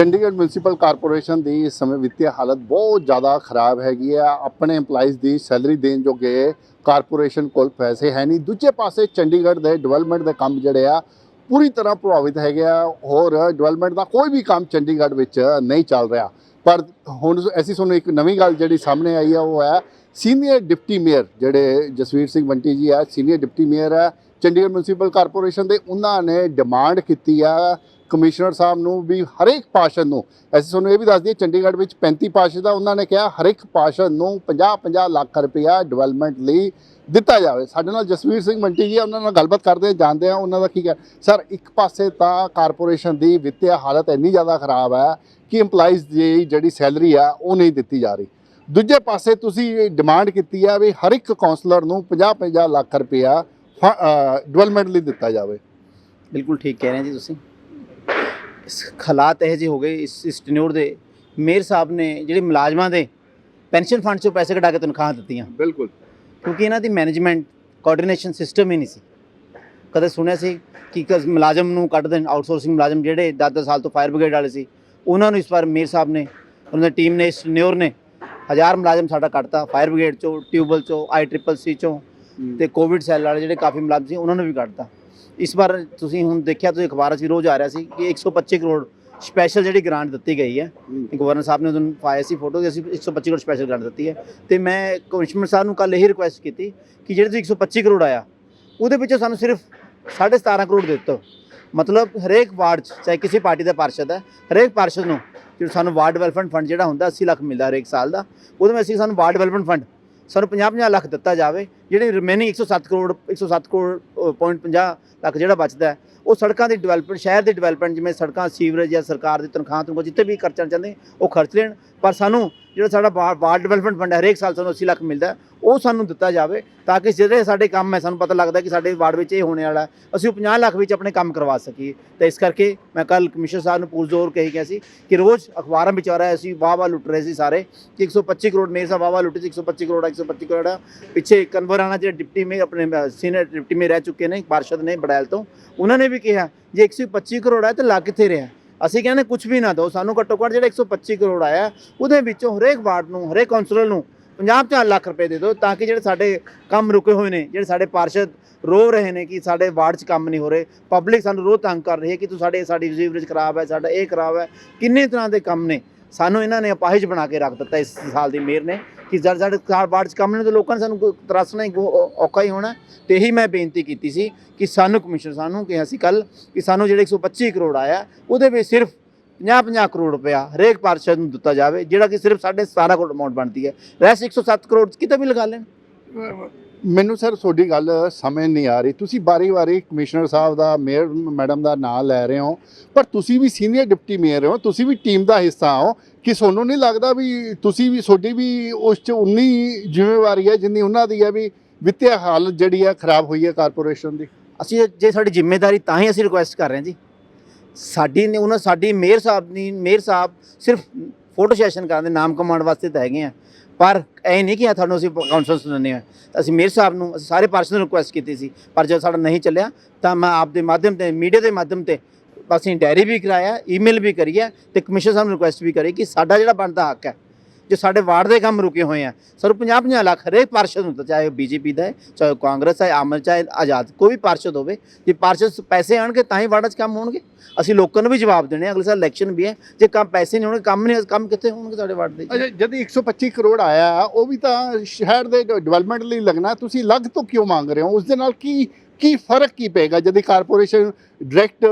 Chandigarh municipal corporation ਦੀ ਇਸ ਸਮੇਂ ਵਿੱਤੀ ਹਾਲਤ ਬਹੁਤ ਜ਼ਿਆਦਾ ਖਰਾਬ ਹੈਗੀ ਆ। ਆਪਣੇ EMPLOYEES ਦੀ ਸੈਲਰੀ ਦੇਣ ਜੋਗੇ ਕਾਰਪੋਰੇਸ਼ਨ ਕੋਲ ਪੈਸੇ ਹੈ ਨਹੀਂ। ਦੂਜੇ ਪਾਸੇ ਚੰਡੀਗੜ੍ਹ ਦੇ ਡਿਵੈਲਪਮੈਂਟ ਦੇ ਕੰਮ ਜਿਹੜੇ ਆ, ਪੂਰੀ ਤਰ੍ਹਾਂ ਪ੍ਰਭਾਵਿਤ ਹੈਗੇ ਆ। ਹੋਰ ਡਿਵੈਲਪਮੈਂਟ ਦਾ ਕੋਈ ਵੀ ਕੰਮ ਚੰਡੀਗੜ੍ਹ ਵਿੱਚ ਨਹੀਂ ਚੱਲ ਰਿਹਾ। ਪਰ ਹੁਣ ਅਸੀਂ ਤੁਹਾਨੂੰ ਇੱਕ ਨਵੀਂ ਗੱਲ ਜਿਹੜੀ ਸਾਹਮਣੇ ਆਈ ਆ, ਉਹ ਹੈ ਸੀਨੀਅਰ ਡਿਪਟੀ ਮੇਅਰ ਜਿਹੜੇ ਜਸਵੀਰ ਸਿੰਘ ਬੰਟੀ ਜੀ ਆ ਸੀਨੀਅਰ ਡਿਪਟੀ ਮੇਅਰ ਆ। ਚੰਡੀਗੜ੍ਹ ਮਿਊਨਿਸਪਲ ਕਾਰਪੋਰੇਸ਼ਨ ਦੇ ਉਹਨਾਂ ਨੇ ਡਿਮਾਂਡ ਕੀਤੀ ਆ ਕਮਿਸ਼ਨਰ ਸਾਹਿਬ ਨੂੰ ਵੀ ਹਰੇਕ ਪਾਰਸ਼ਦ ਨੂੰ ਅਸੀਂ ਤੁਹਾਨੂੰ ਇਹ ਵੀ ਦੱਸ ਦਈਏ ਚੰਡੀਗੜ੍ਹ ਵਿੱਚ 35 ਪਾਰਸ਼ਦ ਆ ਉਹਨਾਂ ਨੇ ਕਿਹਾ ਹਰੇਕ ਪਾਰਸ਼ਦ ਨੂੰ 50-50 ਲੱਖ ਰੁਪਇਆ ਡਿਵੈਲਪਮੈਂਟ ਲਈ ਦਿੱਤਾ ਜਾਵੇ। ਸਾਡੇ ਨਾਲ ਜਸਵੀਰ ਸਿੰਘ ਮੰਟੀ ਜੀ ਆ, ਉਹਨਾਂ ਨਾਲ ਗੱਲਬਾਤ ਕਰਦੇ ਜਾਣਦੇ ਆ ਉਹਨਾਂ ਦਾ ਕੀ ਹੈ ਸਰ ਇੱਕ ਪਾਸੇ ਤਾਂ ਕਾਰਪੋਰੇਸ਼ਨ ਦੀ ਵਿੱਤੀ ਹਾਲਤ ਇੰਨੀ ਜ਼ਿਆਦਾ ਖਰਾਬ ਹੈ ਕਿ EMPLOYEES ਦੀ ਜਿਹੜੀ ਸੈਲਰੀ ਆ ਉਹ ਨਹੀਂ ਦਿੱਤੀ ਜਾ ਰਹੀ। ਦੂਜੇ ਪਾਸੇ ਤੁਸੀਂ ਡਿਮਾਂਡ ਕੀਤੀ ਆ ਵੀ ਹਰ ਇੱਕ ਕਾਉਂਸਲਰ ਨੂੰ 50-50 ਲੱਖ ਰੁਪਇਆ ਡਿਵੈਲਪਮੈਂਟ ਲਈ ਦਿੱਤਾ ਜਾਵੇ। ਬਿਲਕੁਲ ਠੀਕ ਕਹਿ ਰਹੇ ਜੀ ਤੁਸੀਂ। ਹਾਲਾਤ ਇਹ ਜਿਹੇ ਹੋ ਗਏ ਇਸ ਇਸ ਟੈਨਿਓਰ ਦੇ। ਮੇਅਰ ਸਾਹਿਬ ਨੇ ਜਿਹੜੇ ਮੁਲਾਜ਼ਮਾਂ ਦੇ ਪੈਨਸ਼ਨ ਫੰਡ ਚੋਂ ਪੈਸੇ ਕਢਾ ਕੇ ਤਨਖਾਹਾਂ ਦਿੱਤੀਆਂ। ਬਿਲਕੁਲ। ਕਿਉਂਕਿ ਇਹਨਾਂ ਦੀ ਮੈਨੇਜਮੈਂਟ ਕੋਆਰਡੀਨੇਸ਼ਨ ਸਿਸਟਮ ਹੀ ਨਹੀਂ ਸੀ। ਕਦੇ ਸੁਣਿਆ ਸੀ ਕਿ ਕਸ ਮੁਲਾਜ਼ਮ ਨੂੰ ਕੱਢ ਦੇਣ ਆਊਟਸੋਰਸਿੰਗ ਮੁਲਾਜ਼ਮ ਜਿਹੜੇ 10-10 ਸਾਲ ਤੋਂ ਫਾਇਰ ਬ੍ਰਿਗੇਡ ਵਾਲੇ ਸੀ ਉਹਨਾਂ ਨੂੰ ਇਸ ਵਾਰ ਮੇਅਰ ਸਾਹਿਬ ਨੇ ਉਹਨਾਂ ਦੀ ਟੀਮ ਨੇ ਇਸ ਟੈਨਿਓਰ ਨੇ ਹਜ਼ਾਰ ਮੁਲਾਜ਼ਮ ਸਾਡਾ ਕੱਢਤਾ ਫਾਇਰ ਬ੍ਰਿਗੇਡ ਚੋਂ ਟਿਊਬਲ ਚੋਂ ਆਈ ਟ੍ਰਿਪਲ ਸੀ ਚੋਂ ਤੇ ਕੋਵਿਡ ਸੈੱਲ ਵਾਲੇ ਜਿਹੜੇ ਕਾਫੀ ਮੁਲਾਜ਼ਮ ਸੀ ਉਹਨਾਂ ਨੂੰ ਵੀ ਕੱਢਤਾ। ਇਸ ਵਾਰ ਤੁਸੀਂ ਹੁਣ ਦੇਖਿਆ ਤੁਸੀਂ ਅਖਬਾਰਾਂ 'ਚ ਰੋਜ਼ ਆ ਰਿਹਾ ਸੀ ਕਿ 125 ਕਰੋੜ ਸਪੈਸ਼ਲ ਜਿਹੜੀ ਗ੍ਰਾਂਟ ਦਿੱਤੀ ਗਈ ਹੈ। ਗਵਰਨਰ ਸਾਹਿਬ ਨੇ ਉਹਨੂੰ ਪਾਇਆ ਸੀ ਫੋਟੋ ਕਿ ਅਸੀਂ 125 ਕਰੋੜ ਸਪੈਸ਼ਲ ਗ੍ਰਾਂਟ ਦਿੱਤੀ ਹੈ ਤੇ ਮੈਂ ਕਮਿਸ਼ਨਰ ਸਾਹਿਬ ਨੂੰ ਕੱਲ ਇਹ ਰਿਕੁਐਸਟ ਕੀਤੀ ਕਿ ਜਿਹੜੇ ਤੁਸੀਂ 125 ਕਰੋੜ ਆਇਆ ਉਹਦੇ ਵਿੱਚੋਂ ਸਾਨੂੰ ਸਿਰਫ 17.5 ਕਰੋੜ ਦੇ ਦਿੱਤੋ। ਮਤਲਬ ਹਰੇਕ ਵਾਰਡ 'ਚ ਚਾਹੇ ਕਿਸੇ ਪਾਰਟੀ ਦਾ ਪਾਰਸ਼ਦ ਹੈ ਹਰੇਕ ਪਾਰਸ਼ਦ ਨੂੰ ਜਿਹੜਾ ਸਾਨੂੰ ਵਾਰਡ ਡਿਵੈਲਪਮੈਂਟ ਫੰਡ ਜਿਹੜਾ ਹੁੰਦਾ 80 ਲੱਖ ਮਿਲਦਾ ਹਰੇਕ ਸਾਲ ਦਾ ਉਹਦੇ ਵਿੱਚ ਅਸੀਂ ਸਾਨੂੰ ਵਾਰਡ ਡਿਵੈਲਪਮੈਂਟ ਫੰਡ ਸਾਨੂੰ 50-50 ਲੱਖ ਦਿੱਤਾ ਜਾਵੇ, ਜਿਹੜੇ ਰਿਮੇਨਿੰਗ 107 ਕਰੋੜ 107 ਕਰੋੜ ਪੁਆਇੰਟ 50 ਲੱਖ ਜਿਹੜਾ ਬਚਦਾ ਉਹ ਸੜਕਾਂ ਦੀ ਡਿਵੈਲਪਮੈਂਟ ਸ਼ਹਿਰ ਦੀ ਡਿਵੈਲਪਮੈਂਟ ਜਿਵੇਂ ਸੜਕਾਂ ਸੀਵਰੇਜ ਜਾਂ ਸਰਕਾਰ ਦੀ ਤਨਖਾਹ ਤੋਂ ਜਿੱਥੇ ਵੀ ਖਰਚਣਾ ਚਾਹੁੰਦੇ, ਉਹ ਖਰਚ ਲੈਣ, ਪਰ ਸਾਨੂੰ ਜਿਹੜਾ ਸਾਡਾ ਵਾ- ਵਾਰਡ ਡਿਵੈਲਪਮੈਂਟ ਫੰਡ ਹੈ, ਹਰੇਕ ਸਾਲ ਸਾਨੂੰ 80 ਲੱਖ ਮਿਲਦਾ ਉਹ ਸਾਨੂੰ ਦਿੱਤਾ ਜਾਵੇ ਤਾਂ ਕਿ ਜਿਹੜੇ ਸਾਡੇ ਕੰਮ ਹੈ, ਸਾਨੂੰ ਪਤਾ ਲੱਗਦਾ ਕਿ ਸਾਡੇ ਵਾਰਡ ਵਿੱਚ ਇਹ ਹੋਣੇ ਵਾਲਾ ਅਸੀਂ ਉਹ 50 ਲੱਖ ਵਿੱਚ ਆਪਣੇ ਕੰਮ ਕਰਵਾ ਸਕੀਏ। ਤਾਂ ਇਸ ਕਰਕੇ ਮੈਂ ਕੱਲ ਕਮਿਸ਼ਨਰ ਸਾਹਿਬ ਨੂੰ ਪੁਰਜ਼ੋਰ ਕਹੀ ਗਿਆ ਸੀ ਕਿ ਰੋਜ਼ ਅਖਬਾਰਾਂ ਵਿੱਚ ਆ ਰਿਹਾ ਅਸੀਂ ਵਾਹ ਵਾਹ ਲੁੱਟ ਰਹੇ ਸੀ ਸਾਰੇ। ਕਿ 125 ਕਰੋੜ ਮੇਰੇ ਸਾਹਿਬ ਵਾਹ ਵਾਹ ਲੁੱਟੇ ਸੀ 125 ਕਰੋੜ 125 ਕਰੋੜ। ਆ। ਪਿੱਛੇ ਕਨਵਰਾਣਾ ਜਿਹੜੇ ਡਿਪਟੀ ਮੇ ਆਪਣੇ ਸੀਨੀਅਰ ਡਿਪਟੀ ਮੇ ਰਹਿ ਚੁੱਕੇ ਨੇ, ਪਾਰਸ਼ਦ ਨੇ ਬੜੈਲ ਤੋਂ। ਉਹਨਾਂ ਨੇ ਵੀ ਕਿਹਾ, ਜੇ 125 ਕਰੋੜ ਹੈ ਤਾਂ ਲੱਗ ਕਿੱਥੇ ਰਿਹਾ? ਅਸੀਂ ਕਹਿੰਦੇ ਕੁਝ ਵੀ ਨਾ ਦਿਓ, ਸਾਨੂੰ ਘੱਟੋ ਘੱਟ ਜਿਹੜਾ 125 ਕਰੋੜ ਆਇਆ, ਉਹਦੇ ਵਿੱਚੋਂ ਹਰੇਕ ਵਾਰਡ ਨੂੰ, ਹਰੇਕ ਕਾਉਂਸਲਰ ਨੂੰ 50 ਲੱਖ ਰੁਪਏ ਦੇ ਦਿਓ ਤਾਂ ਕਿ ਜਿਹੜੇ ਸਾਡੇ ਕੰਮ ਰੁਕੇ ਹੋਏ ਨੇ, ਜਿਹੜੇ ਸਾਡੇ ਪਾਰਸ਼ਦ ਰੋ ਰਹੇ ਨੇ ਕਿ ਸਾਡੇ ਵਾਰਡ 'ਚ ਕੰਮ ਨਹੀਂ ਹੋ ਰਹੇ ਪਬਲਿਕ ਸਾਨੂੰ ਰੋਜ਼ ਤੰਗ ਕਰ ਰਹੀ ਹੈ ਕਿ ਤੂੰ ਸਾਡੇ, ਸਾਡੀ ਸੀਵਰੇਜ ਖਰਾਬ ਹੈ, ਸਾਡਾ ਇਹ ਖਰਾਬ ਹੈ, ਕਿੰਨੇ ਤਰ੍ਹਾਂ ਦੇ ਕੰਮ ਨੇ। ਸਾਨੂੰ ਇਹਨਾਂ ਨੇ ਅਪਾਹਿਜ ਬਣਾ ਕੇ ਰੱਖ ਦਿੱਤਾ ਇਸ ਸਾਲ ਦੀ ਮੇਅਰ ਨੇ ਕਿ ਜਦ ਸਾਡੇ ਕਾਰ ਵਾਰਡ 'ਚ ਕੰਮ ਨੇ ਤਾਂ ਲੋਕਾਂ ਨੇ ਸਾਨੂੰ ਕੋਈ ਤਰਸਣਾ ਹੀ ਗੋ- ਔਖਾ ਹੀ ਹੋਣਾ। ਤੇ ਇਹੀ ਮੈਂ ਬੇਨਤੀ ਕੀਤੀ ਸੀ ਕਿ ਸਾਨੂੰ ਕਮਿਸ਼ਨਰ ਸਾਨੂੰ ਕਿਹਾ ਸੀ ਕੱਲ ਕਿ ਸਾਨੂੰ ਜਿਹੜੇ 125 ਕਰੋੜ ਆਇਆ, ਉਹਦੇ ਵਿੱਚ ਸਿਰਫ 50-50 ਕਰੋੜ ਰੁਪਇਆ ਹਰੇਕ ਪਾਰਸ਼ਦ ਨੂੰ ਦਿੱਤਾ ਜਾਵੇ ਜਿਹੜਾ ਕਿ ਸਿਰਫ ਸਾਡੇ 17 ਕਰੋੜ ਅਮਾਉਂਟ ਬਣਦੀ ਹੈ। ਰੈਸ 107 ਕਰੋੜ ਕਿਤੇ ਵੀ ਲਗਾ ਲੈਣ। ਮੈਨੂੰ ਸਰ ਤੁਹਾਡੀ ਗੱਲ ਸਮਝ ਨਹੀਂ ਆ ਰਹੀ। ਤੁਸੀਂ ਬਾਰੀ-ਬਾਰੀ ਕਮਿਸ਼ਨਰ ਸਾਹਿਬ ਦਾ ਮੇਅਰ ਮੈਡਮ ਦਾ ਨਾਮ ਲੈ ਰਹੇ ਹੋ ਪਰ ਤੁਸੀਂ ਵੀ ਸੀਨੀਅਰ ਡਿਪਟੀ ਮੇਅਰ ਹੋ ਤੁਸੀਂ ਵੀ ਟੀਮ ਦਾ ਹਿੱਸਾ ਹੋ। ਕਿ ਤੁਹਾਨੂੰ ਨਹੀਂ ਲੱਗਦਾ ਵੀ ਤੁਸੀਂ ਵੀ ਤੁਹਾਡੀ ਵੀ ਉਸ 'ਚ ਉਨੀ ਜ਼ਿੰਮੇਵਾਰੀ ਹੈ ਜਿੰਨੀ ਉਹਨਾਂ ਦੀ ਹੈ ਵੀ ਵਿੱਤੀ ਹਾਲਤ ਜਿਹੜੀ ਹੈ ਖਰਾਬ ਹੋਈ ਹੈ ਕਾਰਪੋਰੇਸ਼ਨ ਦੀ? ਅਸੀਂ ਜੇ ਸਾਡੀ ਜ਼ਿੰਮੇਵਾਰੀ ਤਾਂ ਹੀ ਅਸੀਂ ਰਿਕੁਐਸਟ ਕਰ ਰਹੇ ਹਾਂ ਜੀ। ਸਾਡੀ ਨੇ ਉਹਨਾਂ ਸਾਡੀ ਮੇਅਰ ਸਾਹਿਬ ਦੀ ਮੇਅਰ ਸਾਹਿਬ ਸਿਰਫ ਫੋਟੋ ਸੈਸ਼ਨ ਕਰਨ ਦੇ ਨਾਮ ਕਮਾਉਣ ਵਾਸਤੇ ਤਾਂ ਹੈਗੇ ਆ। ਪਰ ਐ ਨਹੀਂ ਕਿ ਤੁਹਾਨੂੰ ਅਸੀਂ ਕਾਉਂਸਲਸ ਦਿੰਦੇ ਆ। ਅਸੀਂ ਮੇਅਰ ਸਾਹਿਬ ਨੂੰ, ਅਸੀਂ ਸਾਰੇ ਪਰਸਨ ਨੂੰ ਰਿਕੁਐਸਟ ਕੀਤੀ ਸੀ। ਪਰ ਜਦੋਂ ਸਾਡਾ ਨਹੀਂ ਚੱਲਿਆ, ਤਾਂ ਮੈਂ ਆਪ ਦੇ ਮਾਧਿਅਮ ਤੇ ਮੀਡੀਆ ਦੇ ਮਾਧਿਅਮ ਤੇ ਅਸੀਂ ਡਾਇਰੀ ਵੀ ਕਰਾਇਆ ਈਮੇਲ ਵੀ ਕਰੀ ਹੈ ਤੇ ਕਮਿਸ਼ਨ ਸਾਹਿਬ ਨੂੰ ਰਿਕੁਐਸਟ ਵੀ ਕਰੀ ਕਿ ਸਾਡਾ ਜਿਹੜਾ ਬਣਦਾ ਹੱਕ ਹੈ ਜੇ ਸਾਡੇ ਵਾਰਡ ਦੇ ਕੰਮ ਰੁਕੇ ਹੋਏ ਆ, ਸਰ 50 50 ਲੱਖ ਹਰੇਕ ਪਾਰਸ਼ਦ ਹੁੰਦਾ ਚਾਹੇ ਉਹ ਬੀਜੇਪੀ ਦਾ ਹੈ, ਚਾਹੇ ਉਹ ਕਾਂਗਰਸ ਹੈ, ਆਮ ਚਾਹੇ ਆਜ਼ਾਦ, ਕੋਈ ਵੀ ਪਾਰਸ਼ਦ ਹੋਵੇ, ਜੇ ਪਾਰਸ਼ਦ ਪੈਸੇ ਆਣਗੇ ਤਾਂ ਹੀ ਵਾਰਡਾਂ 'ਚ ਕੰਮ ਹੋਣਗੇ। ਅਸੀਂ ਲੋਕਾਂ ਨੂੰ ਵੀ ਜਵਾਬ ਦੇਣੇ ਅਗਲੇ ਸਾਲ ਇਲੈਕਸ਼ਨ ਵੀ ਹੈ, ਜੇ ਕੰਮ ਪੈਸੇ ਨਹੀਂ ਹੋਣਗੇ, ਕੰਮ ਨਹੀਂ ਕੰਮ ਕਿੱਥੇ ਹੋਣਗੇ ਸਾਡੇ ਵਾਰਡ ਦੇ? ਅੱਛਾ, ਜਦ 125 ਕਰੋੜ ਆਇਆ, ਉਹ ਵੀ ਤਾਂ ਸ਼ਹਿਰ ਦੇ ਡਿਵੈਲਪਮੈਂਟ ਲਈ ਲੱਗਣਾ, ਤੁਸੀਂ ਅਲੱਗ ਤੋਂ ਕਿਉਂ ਮੰਗ ਰਹੇ ਹੋ? ਉਸ ਦੇ ਨਾਲ ਕੀ ਕੀ ਫ਼ਰਕ ਕੀ ਪਏਗਾ, ਜਦ ਕਾਰਪੋਰੇਸ਼ਨ ਡਾਇਰੈਕਟ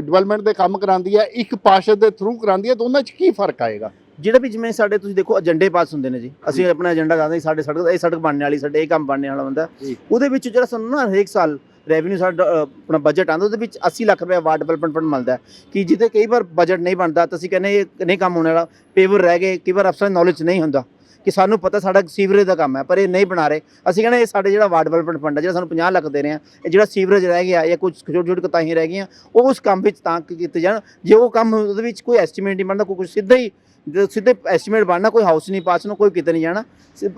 ਡਿਵੈਲਪਮੈਂਟ ਦੇ ਕੰਮ ਕਰਾਉਂਦੀ ਹੈ, ਇੱਕ ਪਾਰਸ਼ਦ ਦੇ ਥਰੂ ਕਰਾਉਂਦੀ ਹੈ ਦੋਨਾਂ 'ਚ ਕੀ ਫ਼ਰਕ ਆਏਗਾ? ਜਿਹੜਾ ਵੀ ਜਿਵੇਂ ਸਾਡੇ ਤੁਸੀਂ ਦੇਖੋ ਏਜੰਡੇ ਪਾਸ ਹੁੰਦੇ ਨੇ ਜੀ ਅਸੀਂ ਆਪਣਾ ਏਜੰਡਾ ਦੱਸਦੇ ਸਾਡੇ ਸੜਕ ਇਹ ਸੜਕ ਬਣਨੇ ਵਾਲੀ ਸਾਡੇ ਇਹ ਕੰਮ ਬਣਨੇ ਵਾਲਾ ਹੁੰਦਾ। ਉਹਦੇ ਵਿੱਚ ਜਿਹੜਾ ਸਾਨੂੰ ਨਾ ਹਰੇਕ ਸਾਲ ਰੈਵਨਿਊ ਸਾਡਾ ਆਪਣਾ ਬਜਟ ਆਉਂਦਾ ਉਹਦੇ ਵਿੱਚ 80 ਲੱਖ ਰੁਪਏ ਵਾਰਡ ਡਿਵੈਲਪਮੈਂਟ ਫੰਡ ਮਿਲਦਾ ਕਿ ਜਿੱਥੇ ਕਈ ਵਾਰ ਬਜਟ ਨਹੀਂ ਬਣਦਾ ਤਾਂ ਅਸੀਂ ਕਹਿੰਦੇ ਇਹ ਨਹੀਂ ਕੰਮ ਹੋਣ ਵਾਲਾ ਪੇਵਰ ਰਹਿ ਗਏ ਕਈ ਵਾਰ ਅਫਸਰਾਂ ਨੌਲੇਜ ਨਹੀਂ ਹੁੰਦਾ। ਕਿ ਸਾਨੂੰ ਪਤਾ ਸਾਡਾ ਸੀਵਰੇਜ ਦਾ ਕੰਮ ਹੈ ਪਰ ਇਹ ਨਹੀਂ ਬਣਾ ਰਹੇ। ਅਸੀਂ ਕਹਿੰਦੇ ਇਹ ਸਾਡੇ ਜਿਹੜਾ ਵਾਰਡ ਡਿਵੈਲਪਮੈਂਟ ਫੰਡ ਹੈ ਜਿਹੜਾ ਸਾਨੂੰ 50 ਲੱਖ ਦੇ ਰਹੇ ਆ ਇਹ ਜਿਹੜਾ ਸੀਵਰੇਜ ਰਹਿ ਗਿਆ ਜਾਂ ਕੁਝ ਛੋਟੀ ਛੋਟੀ ਕਤਾਈਆਂ ਰਹਿ ਗਈਆਂ ਉਹ ਉਸ ਕੰਮ ਵਿੱਚ ਤਾਂ ਕੀਤੇ ਜਾਣ। ਜੇ ਉਹ ਕੰਮ ਉਹਦੇ ਵਿੱਚ ਕੋਈ ਐਸਟੀਮੇਟ ਨਹੀਂ ਬਣਦਾ ਕੋਈ ਸਿੱਧਾ ਹੀ ਜਦੋਂ ਸਿੱਧੇ ਐਸਟੀਮੇਟ ਬਣਨਾ ਕੋਈ ਹਾਊਸ ਨਹੀਂ ਪਾਸ ਨੂੰ ਕੋਈ ਕਿਤੇ ਨਹੀਂ ਜਾਣਾ।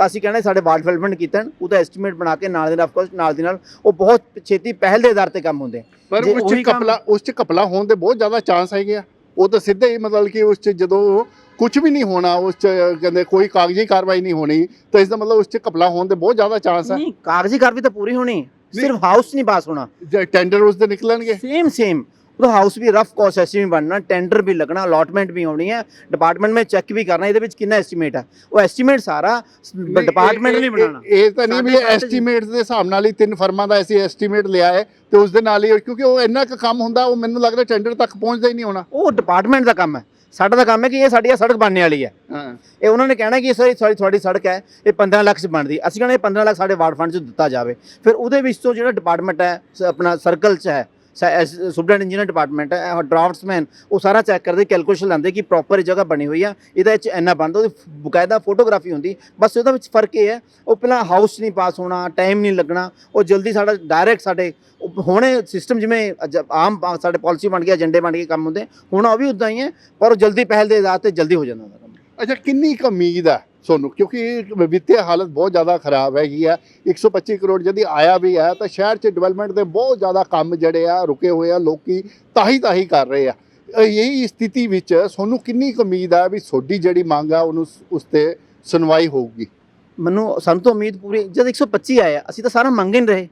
ਅਸੀਂ ਕਹਿੰਦੇ ਸਾਡੇ ਵਾਰਡ ਡਿਵੈਲਪਮੈਂਟ ਕੀਤਨ ਉਹਦਾ ਐਸਟੀਮੇਟ ਬਣਾ ਕੇ ਨਾਲ ਦੇ ਨਾਲ ਆਫਕੋਰਸ ਨਾਲ ਦੇ ਨਾਲ ਉਹ ਬਹੁਤ ਛੇਤੀ ਪਹਿਲ ਦੇ ਆਧਾਰ ਤੇ ਕੰਮ ਹੁੰਦੇ ਪਰ ਉਸ ਚ ਕਪਲਾ ਉਸ ਚ ਕਪਲਾ ਹੋਣ ਦੇ ਬਹੁਤ ਜ਼ਿਆਦਾ ਚਾਂਸ ਹੈਗੇ ਆ। ਉਹ ਤਾਂ ਸਿੱਧੇ ਹੀ ਮਤਲਬ ਕਿ ਉਸ ਚ ਜਦੋਂ ਕੁਝ ਵੀ ਨਹੀਂ ਹੋਣਾ ਉਸ ਚ ਕਹਿੰਦੇ ਕੋਈ ਕਾਗਜ਼ੀ ਕਾਰਵਾਈ ਨਹੀਂ ਹੋਣੀ ਤਾਂ ਇਸ ਦਾ ਮਤਲਬ ਉਸ ਚ ਕਪਲਾ ਹੋਣ ਦੇ ਬਹੁਤ ਜ਼ਿਆਦਾ ਚਾਂਸ ਹੈ ਨਹੀਂ ਕਾਗਜ਼ੀ ਕਾਰਵਾਈ ਤਾਂ ਪੂਰੀ ਹੋਣੀ। ਸਿਰਫ ਹਾਊਸ ਨਹੀਂ ਪਾਸ ਹੋਣਾ। ਟੈਂਡਰ ਉਸ ਦੇ ਨਿਕਲਣਗੇ। ਸੇਮ ਸੇਮ ਉਹਦਾ ਹਾਊਸ ਵੀ ਰਫ ਕੋਸਟ ਐਸਟੀਮੇਟ ਬਣਨਾ ਟੈਂਡਰ ਵੀ ਲੱਗਣਾ ਅਲਾਟਮੈਂਟ ਵੀ ਹੋਣੀ ਹੈ ਡਿਪਾਰਟਮੈਂਟ ਮੈਂ ਚੈੱਕ ਵੀ ਕਰਨਾ ਇਹਦੇ ਵਿੱਚ ਕਿੰਨਾ ਐਸਟੀਮੇਟ ਹੈ ਉਹ ਐਸਟੀਮੇਟ ਸਾਰਾ ਡਿਪਾਰਟਮੈਂਟ ਇਹ- ਬਣਾਉਣਾ। ਇਹ ਤਾਂ ਨਹੀਂ ਵੀ ਐਸਟੀਮੇਟਸ ਦੇ ਹਿਸਾਬ ਨਾਲ ਹੀ ਤਿੰਨ ਫਰਮਾਂ ਦਾ ਅਸੀਂ ਐਸਟੀਮੇਟ ਲਿਆ ਹੈ ਤੇ ਉਸ ਦੇ ਨਾਲ ਹੀ ਕਿਉਂਕਿ ਉਹ ਇੰਨਾ ਕੁ ਕੰਮ ਹੁੰਦਾ ਉਹ ਮੈਨੂੰ ਲੱਗਦਾ ਟੈਂਡਰ ਤੱਕ ਪਹੁੰਚਦਾ ਹੀ ਨਹੀਂ ਹੋਣਾ। ਉਹ ਡਿਪਾਰਟਮੈਂਟ ਦਾ ਕੰਮ ਹੈ। ਸਾਡਾ ਤਾਂ ਕੰਮ ਹੈ ਕਿ ਇਹ ਸਾਡੀ ਸੜਕ ਬਣਨੇ ਵਾਲੀ ਹੈ। ਹਾਂ। ਇਹ ਉਹਨਾਂ ਨੇ ਕਹਿਣਾ ਕਿ ਇਹ ਸਾਰੀ ਸਾਡੀ ਤੁਹਾਡੀ ਸੜਕ ਹੈ ਇਹ 15 ਲੱਖ ਚ ਬਣਦੀ। ਅਸੀਂ ਕਹਿੰਦੇ ਇਹ 15 ਲੱਖ ਸਾਡੇ ਵਾਰਡ ਫੰਡ ਚ ਦਿੱਤਾ ਜਾਵੇ। ਫਿਰ ਉਹਦੇ ਵਿੱਚ ਤੋਂ ਜਿਹੜਾ ਡਿਪਾਰਟਮੈਂਟ ਹੈ ਆਪਣਾ ਸਰਕਲ ਚ ਹੈ ਸੁਪਰਡੈਂਟ ਇੰਜੀਨੀਅਰ ਡਿਪਾਰਟਮੈਂਟ ਹੈ ਡਰਾਫਟਸਮੈਨ ਉਹ ਸਾਰਾ ਚੈੱਕ ਕਰਦੇ ਕੈਲਕੂਲੇਸ਼ਨ ਲਾਉਂਦੇ ਕਿ ਪ੍ਰੋਪਰ ਜਗ੍ਹਾ ਬਣੀ ਹੋਈ ਆ, ਇਹਦਾ ਵਿੱਚ ਇੰਨਾ ਬਣਦਾ, ਉਹਦੀ ਬਕਾਇਦਾ ਫੋਟੋਗ੍ਰਾਫੀ ਹੁੰਦੀ, ਬਸ ਉਹਦੇ ਵਿੱਚ ਫ਼ਰਕ ਇਹ ਹੈ, ਉਹ ਪਹਿਲਾਂ ਹਾਊਸ ਨਹੀਂ ਪਾਸ ਹੋਣਾ ਟਾਈਮ ਨਹੀਂ ਲੱਗਣਾ, ਉਹ ਜਲਦੀ ਸਾਡਾ ਡਾਇਰੈਕਟ ਸਾਡੇ ਹੁਣੇ ਸਿਸਟਮ ਜਿਵੇਂ ਆਮ ਸਾਡੇ ਪਾਲਿਸੀ ਬਣ ਗਈ ਏਜੰਡੇ ਬਣ ਗਏ, ਕੰਮ ਹੁੰਦੇ, ਹੁਣ ਉਹ ਵੀ ਉਦਾਂ ਹੀ ਹੈ, ਪਰ ਉਹ ਜਲਦੀ ਪਹਿਲ ਦੇ ਆਧਾਰ ਤੇ ਜਲਦੀ ਹੋ ਜਾਂਦਾ ਕੰਮ। ਅੱਛਾ, ਕਿੰਨੀ ਕੁ ਉਮੀਦ ਹੈ ਸੋਨੂੰ, ਕਿਉਂਕਿ ਵਿੱਤੀ ਹਾਲਤ ਬਹੁਤ ਜ਼ਿਆਦਾ ਖਰਾਬ ਹੈਗੀ ਆ। 125 ਕਰੋੜ ਜਦੀ ਆਇਆ ਵੀ ਹੈ, ਤਾਂ ਸ਼ਹਿਰ 'ਚ ਡਿਵੈਲਪਮੈਂਟ ਦੇ ਬਹੁਤ ਜ਼ਿਆਦਾ ਕੰਮ ਜਿਹੜੇ ਆ, ਰੁਕੇ ਹੋਏ ਆ, ਲੋਕੀ ਤਾਹੀ ਤਾਹੀ ਕਰ ਰਹੇ ਆ। ਇਹੀ ਸਥਿਤੀ ਵਿੱਚ ਸੋਨੂੰ ਕਿੰਨੀ ਕੁ ਉਮੀਦ ਆ ਵੀ ਤੁਹਾਡੀ ਜਿਹੜੀ ਮੰਗ ਆ, ਉਹਨੂੰ ਉਸ ਤੇ ਸੁਣਵਾਈ ਹੋਊਗੀ? ਮੈਨੂੰ, ਸਾਨੂੰ ਤਾਂ ਉਮੀਦ ਪੂਰੀ, ਜਦ 125 ਆਇਆ, ਅਸੀਂ ਤਾਂ ਸਾਰਾ ਮੰਗ ਹੀ ਨਹੀਂ ਰਹੇ।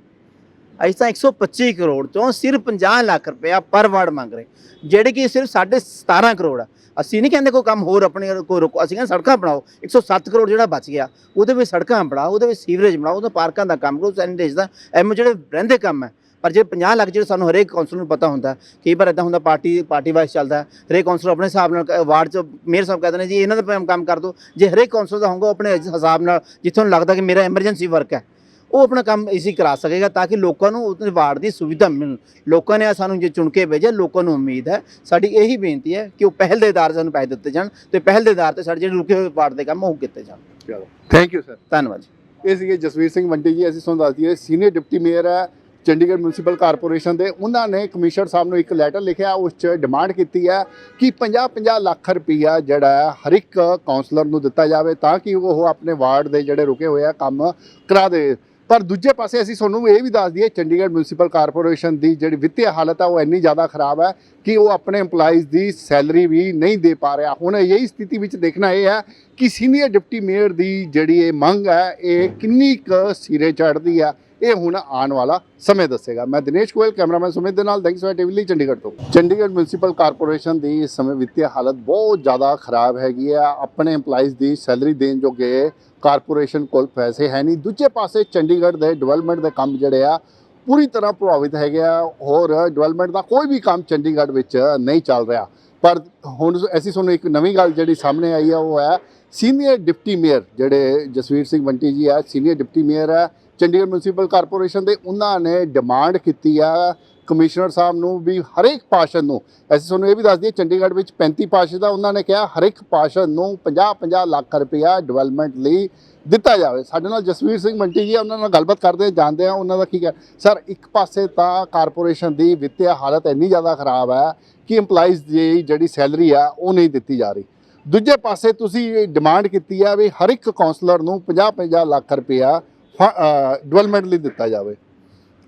ਅਸੀਂ ਤਾਂ 125 ਕਰੋੜ ਤੋਂ ਸਿਰਫ 50 ਲੱਖ ਰੁਪਇਆ ਪਰ ਵਾਰਡ ਮੰਗ ਰਹੇ। ਜਿਹੜੇ ਕਿ ਸਿਰਫ ਸਾਢੇ 17 ਕਰੋੜ ਆ। ਅਸੀਂ ਨਹੀਂ ਕਹਿੰਦੇ ਕੋਈ ਕੰਮ ਹੋਰ ਆਪਣੇ ਕੋਈ ਰੁਕੋ, ਅਸੀਂ ਕਹਿੰਦੇ ਸੜਕਾਂ ਬਣਾਓ। 107 ਕਰੋੜ ਜਿਹੜਾ ਬਚ ਗਿਆ, ਉਹਦੇ ਵਿੱਚ ਸੜਕਾਂ ਬਣਾਓ ਉਹਦੇ ਵਿੱਚ ਸੀਵਰੇਜ ਬਣਾਓ ਉਹਦੇ ਪਾਰਕਾਂ ਦਾ ਕੰਮ ਕਰੋ ਸੈਨੀਟੇਜ ਦਾ ਐਮ ਜਿਹੜੇ ਰਹਿੰਦੇ ਕੰਮ ਹੈ ਪਰ ਜੇ 50 ਲੱਖ ਜਿਹੜੇ ਸਾਨੂੰ ਹਰੇਕ ਕੌਂਸਲਰ ਨੂੰ ਪਤਾ ਹੁੰਦਾ, ਕਈ ਵਾਰ ਇਦਾਂ ਹੁੰਦਾ ਪਾਰਟੀ ਪਾਰਟੀ ਵਾਈਜ਼ ਚੱਲਦਾ, ਹਰੇਕ ਕੌਂਸਲਰ ਆਪਣੇ ਹਿਸਾਬ ਨਾਲ ਵਾਰਡ 'ਚ ਮੇਅਰ ਸਾਹਿਬ ਕਹਿੰਦੇ ਨੇ ਜੀ, ਇਹਨਾਂ ਦਾ ਕੰਮ- ਕਰ ਦਿਓ ਜੇ ਹਰੇਕ ਕੌਂਸਲਰ ਦਾ ਹੋਊਗਾ ਆਪਣੇ ਹਿਸਾਬ ਨਾਲ, ਜਿੱਥੋਂ ਲੱਗਦਾ ਕਿ ਮੇਰਾ ਐਮਰਜੈਂਸੀ ਵਰਕ ਹੈ ਉਹ ਆਪਣਾ ਕੰਮ ਇਸੀ ਕਰਾ ਸਕੇਗਾ ਤਾਂ ਕਿ ਲੋਕਾਂ ਨੂੰ ਉਸ ਵਾਰਡ ਦੀ ਸੁਵਿਧਾ ਮਿਲ। ਲੋਕਾਂ ਨੇ ਸਾਨੂੰ ਜੇ ਚੁਣ ਕੇ ਭੇਜਿਆ ਲੋਕਾਂ ਨੂੰ ਉਮੀਦ ਹੈ। ਸਾਡੀ ਇਹੀ ਬੇਨਤੀ ਹੈ ਕਿ ਉਹ ਪਹਿਲ ਦੇ ਆਧਾਰ ਤੇ ਸਾਨੂੰ ਪੈਸੇ ਦਿੱਤੇ ਜਾਣ ਤੇ ਪਹਿਲ ਦੇ ਆਧਾਰ ਤੇ ਸਾਡੇ ਜਿਹੜੇ ਰੁਕੇ ਹੋਏ ਵਾਰਡ ਦੇ ਕੰਮ ਉਹ ਕੀਤੇ ਜਾਣ। ਚਲੋ। ਥੈਂਕ ਯੂ ਸਰ ਧੰਨਵਾਦ ਜੀ। ਇਹ ਸੀਗੇ ਜਸਵੀਰ ਸਿੰਘ ਮੰਡੀ ਜੀ। ਅਸੀਂ ਤੁਹਾਨੂੰ ਦੱਸ ਦਈਏ ਸੀਨੀਅਰ ਡਿਪਟੀ ਮੇਅਰ ਹੈ ਚੰਡੀਗੜ੍ਹ ਮਿਊਨਿਸਪਲ ਕਾਰਪੋਰੇਸ਼ਨ ਦੇ। ਉਹਨਾਂ ਨੇ ਕਮਿਸ਼ਨਰ ਸਾਹਿਬ ਨੂੰ ਇੱਕ ਲੈਟਰ ਲਿਖਿਆ ਉਸ 'ਚ ਡਿਮਾਂਡ ਕੀਤੀ ਹੈ ਕਿ 50-50 ਲੱਖ ਰੁਪਈਆ ਜਿਹੜਾ ਹਰ ਇੱਕ ਕਾਉਂਸਲਰ ਨੂੰ ਦਿੱਤਾ ਜਾਵੇ ਤਾਂ ਕਿ ਉਹ ਆਪਣੇ ਵਾਰਡ ਦੇ ਜਿਹੜੇ ਰੁਕੇ ਹੋਏ ਆ ਕੰਮ ਕਰਾ ਦੇ। ਪਰ ਦੂਜੇ ਪਾਸੇ ਅਸੀਂ ਤੁਹਾਨੂੰ ਇਹ ਵੀ ਦੱਸ ਦਈਏ, ਚੰਡੀਗੜ੍ਹ ਮਿਊਨਿਸਪਲ ਕਾਰਪੋਰੇਸ਼ਨ ਦੀ ਜਿਹੜੀ ਵਿੱਤੀ ਹਾਲਤ ਹੈ ਉਹ ਇੰਨੀ ਜ਼ਿਆਦਾ ਖਰਾਬ ਹੈ ਕਿ ਉਹ ਆਪਣੇ EMPLOYEES ਦੀ ਸੈਲਰੀ ਵੀ ਨਹੀਂ ਦੇ ਪਾ ਰਿਹਾ। ਹੁਣ ਇਹੀ ਸਥਿਤੀ ਵਿੱਚ ਦੇਖਣਾ ਇਹ ਹੈ ਕਿ ਸੀਨੀਅਰ ਡਿਪਟੀ ਮੇਅਰ ਦੀ ਜਿਹੜੀ ਇਹ ਮੰਗ ਹੈ ਇਹ ਕਿੰਨੀ ਕੁ ਸਿਰੇ ਚੜ੍ਹਦੀ ਆ। ਇਹ ਹੁਣ ਆਉਣ ਵਾਲਾ ਸਮੇਂ ਦੱਸੇਗਾ। ਮੈਂ ਦਿਨੇਸ਼ ਗੋਇਲ, ਕੈਮਰਾਮੈਨ ਸੁਮਿਤ ਦੇ ਨਾਲ ਥੈਂਕਸ ਫॉर ਟੀਵੀ ਲਈ ਚੰਡੀਗੜ੍ਹ ਤੋਂ। ਚੰਡੀਗੜ੍ਹ ਮਿਊਨਿਸਪਲ ਕਾਰਪੋਰੇਸ਼ਨ ਦੀ ਇਸ ਸਮੇਂ ਵਿੱਤੀ ਹਾਲਤ ਬਹੁਤ ਜ਼ਿਆਦਾ ਖਰਾਬ ਹੈਗੀ ਆ ਆਪਣੇ EMPLOYEES ਦੀ ਸੈਲਰੀ ਦੇਣ ਜੋਗੇ ਕਾਰਪੋਰੇਸ਼ਨ ਕੋਲ ਪੈਸੇ ਹੈ ਨਹੀਂ। ਦੂਜੇ ਪਾਸੇ ਚੰਡੀਗੜ੍ਹ ਦੇ ਡਿਵੈਲਪਮੈਂਟ ਦੇ ਕੰਮ ਜਿਹੜੇ ਆ, ਪੂਰੀ ਤਰ੍ਹਾਂ ਪ੍ਰਭਾਵਿਤ ਹੈਗੇ ਆ। ਹੋਰ ਡਿਵੈਲਪਮੈਂਟ ਦਾ ਕੋਈ ਵੀ ਕੰਮ ਚੰਡੀਗੜ੍ਹ ਵਿੱਚ ਨਹੀਂ ਚੱਲ ਰਿਹਾ। ਪਰ ਹੁਣ ਅਸੀਂ ਤੁਹਾਨੂੰ ਇੱਕ ਨਵੀਂ ਗੱਲ ਜਿਹੜੀ ਸਾਹਮਣੇ ਆਈ ਆ, ਉਹ ਹੈ ਸੀਨੀਅਰ ਡਿਪਟੀ ਮੇਅਰ ਜਿਹੜੇ ਜਸਵੀਰ ਸਿੰਘ ਬੰਟੀ ਜੀ ਆ ਸੀਨੀਅਰ ਡਿਪਟੀ ਮੇਅਰ ਹੈ ਚੰਡੀਗੜ੍ਹ ਮਿਊਨਿਸਪਲ ਕਾਰਪੋਰੇਸ਼ਨ ਦੇ ਉਹਨਾਂ ਨੇ ਡਿਮਾਂਡ ਕੀਤੀ ਆ। ਕਮਿਸ਼ਨਰ ਸਾਹਿਬ ਨੂੰ ਵੀ ਹਰੇਕ ਪਾਸ਼ਨ ਨੂੰ। ਅਸੀਂ ਤੁਹਾਨੂੰ ਇਹ ਵੀ ਦੱਸ ਦਈਏ ਚੰਡੀਗੜ੍ਹ ਵਿੱਚ 35 ਪਾਸ਼ਨ ਦਾ ਉਹਨਾਂ ਨੇ ਕਿਹਾ ਹਰੇਕ ਪਾਸ਼ਨ ਨੂੰ 50-50 ਲੱਖ ਰੁਪਇਆ ਡਿਵੈਲਪਮੈਂਟ ਲਈ ਦਿੱਤਾ ਜਾਵੇ। ਸਾਡੇ ਨਾਲ ਜਸਵੀਰ ਸਿੰਘ ਮੰਟੀ ਜੀ ਆ, ਉਹਨਾਂ ਨਾਲ ਗੱਲਬਾਤ ਕਰਦੇ ਜਾਣਦੇ ਆ ਉਹਨਾਂ ਦਾ ਕੀ ਕਹਿ ਸਰ ਇੱਕ ਪਾਸੇ ਤਾਂ ਕਾਰਪੋਰੇਸ਼ਨ ਦੀ ਵਿੱਤੀ ਹਾਲਤ ਇੰਨੀ ਜ਼ਿਆਦਾ ਖਰਾਬ ਹੈ ਕਿ EMPLOYEES ਦੀ ਜਿਹੜੀ ਸੈਲਰੀ ਆ ਉਹ ਨਹੀਂ ਦਿੱਤੀ ਜਾ ਰਹੀ। ਦੂਜੇ ਪਾਸੇ ਤੁਸੀਂ ਡਿਮਾਂਡ ਕੀਤੀ ਆ ਵੀ ਹਰ ਇੱਕ ਕਾਉਂਸਲਰ ਨੂੰ 50-50 ਲੱਖ ਰੁਪਇਆ ਡਿਵੈਲਪਮੈਂਟ ਲਈ ਦਿੱਤਾ ਜਾਵੇ।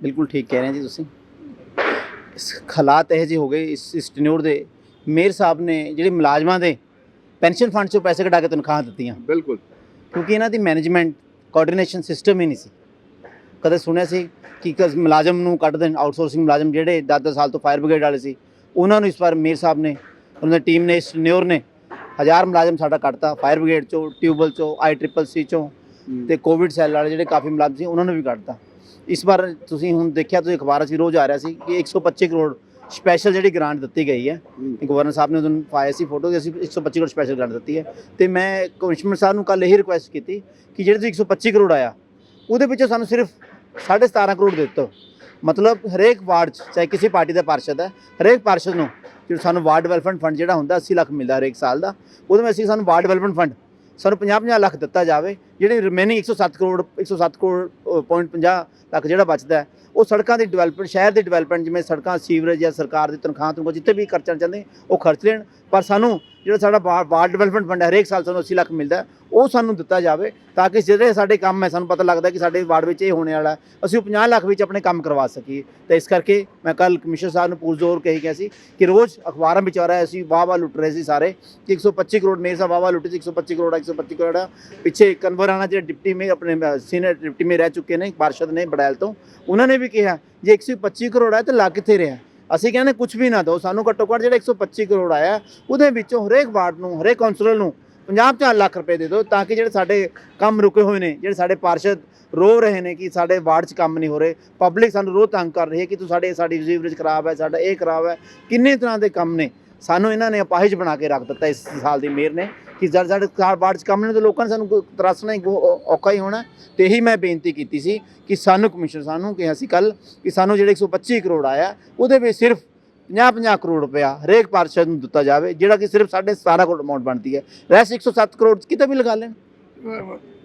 ਬਿਲਕੁਲ ਠੀਕ ਕਹਿ ਰਹੇ ਜੀ ਤੁਸੀਂ। ਇਸ ਹਾਲਾਤ ਇਹ ਜਿਹੇ ਹੋ ਗਏ ਇਸ ਇਸ ਟੈਨਿਓਰ ਦੇ। ਮੇਅਰ ਸਾਹਿਬ ਨੇ ਜਿਹੜੇ ਮੁਲਾਜ਼ਮਾਂ ਦੇ ਪੈਨਸ਼ਨ ਫੰਡ ਚੋਂ ਪੈਸੇ ਕਢਾ ਕੇ ਤਨਖਾਹ ਦਿੱਤੀਆਂ। ਬਿਲਕੁਲ। ਕਿਉਂਕਿ ਇਹਨਾਂ ਦੀ ਮੈਨੇਜਮੈਂਟ ਕੋਆਰਡੀਨੇਸ਼ਨ ਸਿਸਟਮ ਹੀ ਨਹੀਂ ਸੀ। ਕਦੇ ਸੁਣਿਆ ਸੀ ਕਿ ਕਸ ਮੁਲਾਜ਼ਮ ਨੂੰ ਕੱਢ ਦੇਣ ਆਊਟਸੋਰਸਿੰਗ ਮੁਲਾਜ਼ਮ ਜਿਹੜੇ 10 ਸਾਲ ਤੋਂ ਫਾਇਰ ਬ੍ਰਿਗੇਡ ਵਾਲੇ ਸੀ ਉਹਨਾਂ ਨੂੰ ਇਸ ਵਾਰ ਮੇਅਰ ਸਾਹਿਬ ਨੇ ਉਹਨਾਂ ਦੀ ਟੀਮ ਨੇ ਇਸ ਨਿਓਰ ਨੇ ਹਜ਼ਾਰ ਮੁਲਾਜ਼ਮ ਸਾਡਾ ਕੱਢਤਾ। ਫਾਇਰ ਬ੍ਰਿਗੇਡ ਚੋਂ ਟਿਊਬਲ ਚੋਂ ਆਈ ਟ੍ਰਿਪਲ ਸੀ ਚੋਂ ਤੇ ਕੋਵਿਡ ਸੈੱਲ ਵਾਲੇ ਜਿਹੜੇ ਕਾਫੀ ਮੁਲਾਜ਼ਮ ਸੀ ਉਹਨਾਂ ਨੂੰ ਵੀ ਕੱਢਤਾ। ਇਸ ਵਾਰ ਤੁਸੀਂ ਹੁਣ ਦੇਖਿਆ ਤੁਸੀਂ ਅਖਬਾਰਾਂ 'ਚ ਰੋਜ਼ ਆ ਰਿਹਾ ਸੀ ਕਿ 125 ਕਰੋੜ ਸਪੈਸ਼ਲ ਜਿਹੜੀ ਗ੍ਰਾਂਟ ਦਿੱਤੀ ਗਈ ਹੈ। ਗਵਰਨਰ ਸਾਹਿਬ ਨੇ ਉਹਨੂੰ ਪਾਇਆ ਸੀ ਫੋਟੋ ਕਿ ਅਸੀਂ 125 ਕਰੋੜ ਸਪੈਸ਼ਲ ਗ੍ਰਾਂਟ ਦਿੱਤੀ ਹੈ। ਤੇ ਮੈਂ ਕਮਿਸ਼ਨਰ ਸਾਹਿਬ ਨੂੰ ਕੱਲ ਇਹ ਰਿਕੁਐਸਟ ਕੀਤੀ ਕਿ ਜਿਹੜੇ ਤੁਸੀਂ 125 ਕਰੋੜ ਆਇਆ ਉਹਦੇ ਵਿੱਚੋਂ ਸਾਨੂੰ ਸਿਰਫ 17.5 ਕਰੋੜ ਦੇ ਦਿੱਤੋ। ਮਤਲਬ ਹਰੇਕ ਵਾਰਡ 'ਚ ਚਾਹੇ ਕਿਸੇ ਪਾਰਟੀ ਦਾ ਪਾਰਸ਼ਦ ਹੈ ਹਰੇਕ ਪਾਰਸ਼ਦ ਨੂੰ ਜਿਹੜਾ ਸਾਨੂੰ ਵਾਰਡ ਡਿਵੈਲਪਮੈਂਟ ਫੰਡ ਜਿਹੜਾ ਹੁੰਦਾ 80 ਲੱਖ ਮਿਲਦਾ ਹਰੇਕ ਸਾਲ ਦਾ। ਉਹਦੇ ਵਿੱਚ ਅਸੀਂ ਸਾਨੂੰ ਵਾਰਡ ਡਿਵੈਲਪਮੈਂਟ ਫੰਡ ਸਾਨੂੰ 50-50 ਲੱਖ ਦਿੱਤਾ ਜਾਵੇ, ਜਿਹੜੇ ਰਿਮੇਨਿੰਗ 107 ਕਰੋੜ 107 ਕਰੋੜ ਪੁਆਇੰਟ 50 ਲੱਖ ਜਿਹੜਾ ਬਚਦਾ ਹੈ ਉਹ ਸੜਕਾਂ ਦੀ ਡਿਵੈਲਪਮੈਂਟ ਸ਼ਹਿਰ ਦੀ ਡਿਵੈਲਪਮੈਂਟ ਜਿਵੇਂ ਸੜਕਾਂ ਸੀਵਰੇਜ ਜਾਂ ਸਰਕਾਰ ਦੀ ਤਨਖਾਹ ਤੋਂ ਜਿੱਥੇ ਵੀ ਖਰਚਣਾ ਚਾਹੁੰਦੇ, ਉਹ ਖਰਚ ਲੈਣ। ਪਰ ਸਾਨੂੰ ਜਿਹੜਾ ਸਾਡਾ ਵਾ- ਵਾਰਡ ਡਿਵੈਲਪਮੈਂਟ ਫੰਡ ਹੈ, ਹਰੇਕ ਸਾਲ ਸਾਨੂੰ 80 ਲੱਖ ਮਿਲਦਾ ਉਹ ਸਾਨੂੰ ਦਿੱਤਾ ਜਾਵੇ ਤਾਂ ਕਿ ਜਿਹੜੇ ਸਾਡੇ ਕੰਮ ਹੈ, ਸਾਨੂੰ ਪਤਾ ਲੱਗਦਾ ਕਿ ਸਾਡੇ ਵਾਰਡ ਵਿੱਚ ਇਹ ਹੋਣੇ ਵਾਲਾ ਅਸੀਂ ਉਹ 50 ਲੱਖ ਵਿੱਚ ਆਪਣੇ ਕੰਮ ਕਰਵਾ ਸਕੀਏ। ਤਾਂ ਇਸ ਕਰਕੇ ਮੈਂ ਕੱਲ ਕਮਿਸ਼ਨਰ ਸਾਹਿਬ ਨੂੰ ਪੂਰ ਜ਼ੋਰ ਕਹੀ ਗਿਆ ਸੀ ਕਿ ਰੋਜ਼ ਅਖਬਾਰਾਂ ਵਿੱਚ ਆ ਰਿਹਾ ਅਸੀਂ ਵਾਹ ਵਾਹ ਲੁੱਟ ਰਹੇ ਸੀ ਸਾਰੇ ਕਿ 125 ਕਰੋੜ ਮੇਰੇ ਸਾਹਿਬ ਵਾਹ ਵਾਹ ਲੁੱਟੇ ਸੀ 125 ਕਰੋੜ 125 ਕਰੋੜ। ਪਿੱਛੇ ਕਨਵਰ ਆਣਾ ਜਿਹੜੇ ਡਿਪਟੀ ਮੇ ਆਪਣੇ ਸੀਨੀਅਰ ਡਿਪਟੀ ਮੇ ਰਹਿ ਚੁੱਕੇ ਨੇ ਪਾਰਸ਼ਦ ਨੇ ਬੜੈਲ ਤੋਂ। ਉਹਨਾਂ ਨੇ ਵੀ ਕਿਹਾ, ਜੇ 125 ਕਰੋੜ ਆਇਆ ਤਾਂ ਲੱਗ ਕਿੱਥੇ ਰਿਹਾ? ਅਸੀਂ ਕਹਿੰਦੇ ਕੁਝ ਵੀ ਨਾ ਦਿਓ, ਸਾਨੂੰ ਘੱਟੋ ਘੱਟ ਜਿਹੜਾ 125 ਕਰੋੜ ਆਇਆ, ਉਹਦੇ ਵਿੱਚੋਂ ਹਰੇਕ ਵਾਰਡ ਨੂੰ, ਹਰੇਕ ਕੌਂਸਲਰ ਨੂੰ 50 ਲੱਖ ਰੁਪਏ ਦੇ ਦਿਓ, ਤਾਂ ਕਿ ਜਿਹੜੇ ਸਾਡੇ ਕੰਮ ਰੁਕੇ ਹੋਏ ਨੇ, ਜਿਹੜੇ ਸਾਡੇ ਪਾਰਸ਼ਦ ਰੋ ਰਹੇ ਨੇ ਕਿ ਸਾਡੇ ਵਾਰਡ 'ਚ ਕੰਮ ਨਹੀਂ ਹੋ ਰਹੇ ਪਬਲਿਕ ਸਾਨੂੰ ਰੋਜ਼ ਤੰਗ ਕਰ ਰਹੀ ਹੈ ਕਿ ਤੂੰ ਸਾਡੇ, ਸਾਡੀ ਸੀਵਰੇਜ ਖਰਾਬ ਹੈ, ਸਾਡਾ ਇਹ ਖਰਾਬ ਹੈ, ਕਿੰਨੇ ਤਰ੍ਹਾਂ ਦੇ ਕੰਮ ਨੇ। ਸਾਨੂੰ ਇਹਨਾਂ ਨੇ ਅਪਾਹਿਜ ਬਣਾ ਕੇ ਰੱਖ ਦਿੱਤਾ ਇਸ ਸਾਲ ਦੀ ਮੇਅਰ ਨੇ। ਕਿ ਜਦ ਸਾਡੇ ਕਾਰ ਵਾਰਡ 'ਚ ਕੰਮ ਨੇ ਤੇ ਲੋਕਾਂ ਨੇ ਸਾਨੂੰ ਕੋਈ ਤਰਸਣਾ ਹੀ ਔਖਾ ਹੀ ਹੋਣਾ। ਤੇ ਇਹੀ ਮੈਂ ਬੇਨਤੀ ਕੀਤੀ ਸੀ ਕਿ ਸਾਨੂੰ ਕਮਿਸ਼ਨਰ ਸਾਨੂੰ ਕਿਹਾ ਸੀ ਕੱਲ ਕਿ ਸਾਨੂੰ ਜਿਹੜੇ 125 ਕਰੋੜ ਆਇਆ, ਉਹਦੇ ਵਿੱਚ ਸਿਰਫ 50-50 ਕਰੋੜ ਰੁਪਇਆ ਹਰੇਕ ਪਾਰਸ਼ਦ ਨੂੰ ਦਿੱਤਾ ਜਾਵੇ, ਜਿਹੜਾ ਕਿ ਸਿਰਫ ਸਾਢੇ 17 ਕਰੋੜ ਅਮਾਉਂਟ ਬਣਦੀ ਹੈ। ਰੈਸ 107 ਕਰੋੜ ਕਿਤੇ ਵੀ ਲਗਾ ਲੈਣ।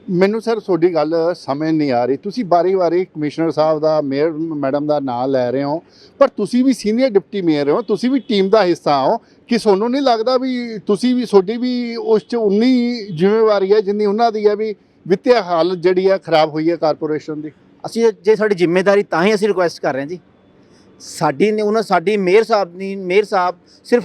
ਮੈਨੂੰ ਸਰ, ਤੁਹਾਡੀ ਗੱਲ ਸਮਝ ਨਹੀਂ ਆ ਰਹੀ। ਤੁਸੀਂ ਬਾਰੀ-ਬਾਰੀ ਕਮਿਸ਼ਨਰ ਸਾਹਿਬ ਦਾ, ਮੇਅਰ ਮੈਡਮ ਦਾ ਨਾਮ ਲੈ ਰਹੇ ਹੋ, ਪਰ ਤੁਸੀਂ ਵੀ ਸੀਨੀਅਰ ਡਿਪਟੀ ਮੇਅਰ ਹੋ, ਤੁਸੀਂ ਵੀ ਟੀਮ ਦਾ ਹਿੱਸਾ ਹੋ। ਕਿ ਤੁਹਾਨੂੰ ਨਹੀਂ ਲੱਗਦਾ ਵੀ ਤੁਸੀਂ ਵੀ ਤੁਹਾਡੀ ਵੀ ਉਸ 'ਚ ਉਨੀ ਜ਼ਿੰਮੇਵਾਰੀ ਹੈ ਜਿੰਨੀ ਉਹਨਾਂ ਦੀ ਹੈ ਵੀ ਵਿੱਤੀ ਹਾਲਤ ਜਿਹੜੀ ਹੈ ਖਰਾਬ ਹੋਈ ਹੈ ਕਾਰਪੋਰੇਸ਼ਨ ਦੀ। ਅਸੀਂ ਜੇ ਸਾਡੀ ਜ਼ਿੰਮੇਵਾਰੀ ਤਾਂ ਹੀ ਅਸੀਂ ਰਿਕੁਐਸਟ ਕਰ ਰਹੇ ਹਾਂ ਜੀ। ਸਾਡੀ ਨੇ ਉਹਨਾਂ ਸਾਡੀ ਮੇਅਰ ਸਾਹਿਬ ਦੀ ਮੇਅਰ ਸਾਹਿਬ ਸਿਰਫ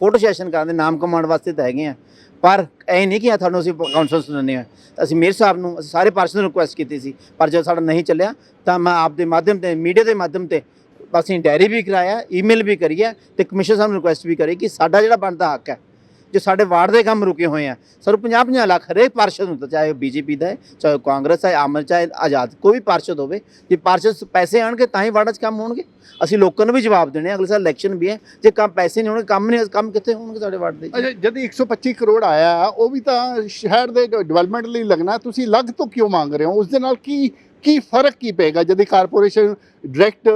ਫੋਟੋ ਸੈਸ਼ਨ ਕਰਨ ਦੇ ਨਾਮ ਕਮਾਉਣ ਵਾਸਤੇ ਤਾਂ ਹੈਗੇ ਆ। ਪਰ ਐ ਨਹੀਂ ਕਿ ਤੁਹਾਨੂੰ ਅਸੀਂ ਕਾਉਂਸਲ ਸੁਣਨੇ ਆ ਅਸੀਂ ਮੇਅਰ ਸਾਹਿਬ ਨੂੰ ਅਸੀਂ ਸਾਰੇ ਪਾਰਸਨ ਨੂੰ ਰਿਕੁਐਸਟ ਕੀਤੀ ਸੀ। ਪਰ ਜਦ ਸਾਡਾ ਨਹੀਂ ਚੱਲਿਆ ਤਾਂ ਮੈਂ ਆਪ ਦੇ ਮਾਧਿਅਮ ਤੇ ਮੀਡੀਆ ਦੇ ਮਾਧਿਅਮ ਤੇ ਅਸੀਂ ਡਾਇਰੀ ਵੀ ਕਰਾਇਆ ਈਮੇਲ ਵੀ ਕਰੀ ਹੈ ਤੇ ਕਮਿਸ਼ਨਰ ਸਾਹਿਬ ਨੂੰ ਰਿਕੁਐਸਟ ਵੀ ਕਰੀ ਕਿ ਸਾਡਾ ਜਿਹੜਾ ਬਣਦਾ ਹੱਕ ਹੈ ਜੋ ਸਾਡੇ ਵਾਰਡ ਦੇ ਕੰਮ ਰੁਕੇ ਹੋਏ ਆ ਸਰ 50 50 ਲੱਖ ਹਰੇਕ ਪਾਰਸ਼ਦ ਨੂੰ ਦਿੱਤਾ, ਚਾਹੇ ਉਹ ਬੀਜੇਪੀ ਦਾ ਹੈ ਚਾਹੇ ਉਹ ਕਾਂਗਰਸ ਹੈ ਆਮਲ ਚਾਹੇ ਆਜ਼ਾਦ ਕੋਈ ਵੀ ਪਾਰਸ਼ਦ ਹੋਵੇ ਜੇ ਪਾਰਸ਼ਦ ਪੈਸੇ ਆਣਗੇ ਤਾਂ ਹੀ ਵਾਰਡਾਂ 'ਚ ਕੰਮ ਹੋਣਗੇ। ਅਸੀਂ ਲੋਕਾਂ ਨੂੰ ਵੀ ਜਵਾਬ ਦੇਣੇ ਆ, ਅਗਲੇ ਸਾਲ ਇਲੈਕਸ਼ਨ ਵੀ ਹੈ ਜੇ ਕੰਮ ਪੈਸੇ ਨਹੀਂ ਹੋਣਗੇ ਕੰਮ ਨਹੀਂ ਕੰਮ ਕਿੱਥੇ ਹੋਣਗੇ ਸਾਡੇ ਵਾਰਡ ਦੇ ਵਿੱਚ? ਅੱਛਾ ਜਦ 125 ਕਰੋੜ ਆਇਆ ਉਹ ਵੀ ਤਾਂ ਸ਼ਹਿਰ ਦੇ ਡਿਵੈਲਪਮੈਂਟ ਲਈ ਲੱਗਣਾ ਤੁਸੀਂ ਅਲੱਗ ਤੋਂ ਕਿਉਂ ਮੰਗ ਰਹੇ ਹੋ? ਉਸ ਦੇ ਨਾਲ ਕੀ ਕੀ ਫ਼ਰਕ ਕੀ ਪਏਗਾ? ਜਦ ਕਾਰਪੋਰੇਸ਼ਨ ਡਾਇਰੈਕਟ